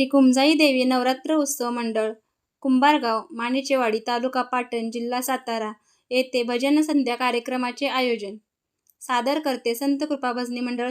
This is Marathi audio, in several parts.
श्री कुंजाई देवी नवरात्र उत्सव मंडळ कुंभारगाव मानेचेवाडी तालुका पाटण जिल्हा सातारा येथे भजन संध्या कार्यक्रमाचे आयोजन. सादर करते संत कृपा भजनी मंडळ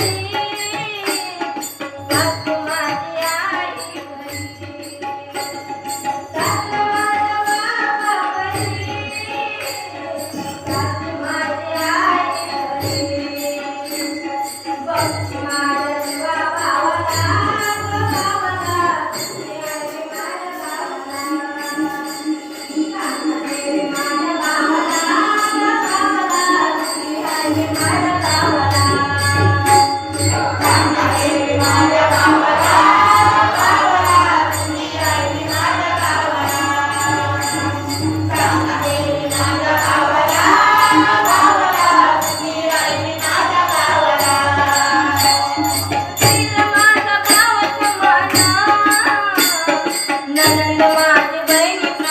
Yeah.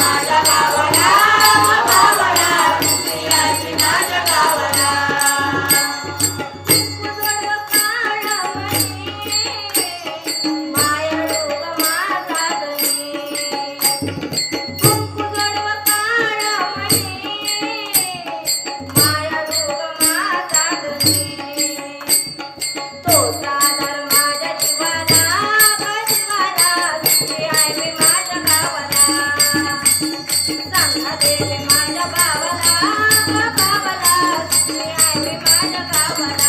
माझ्या गावाला माझ्या गावाला.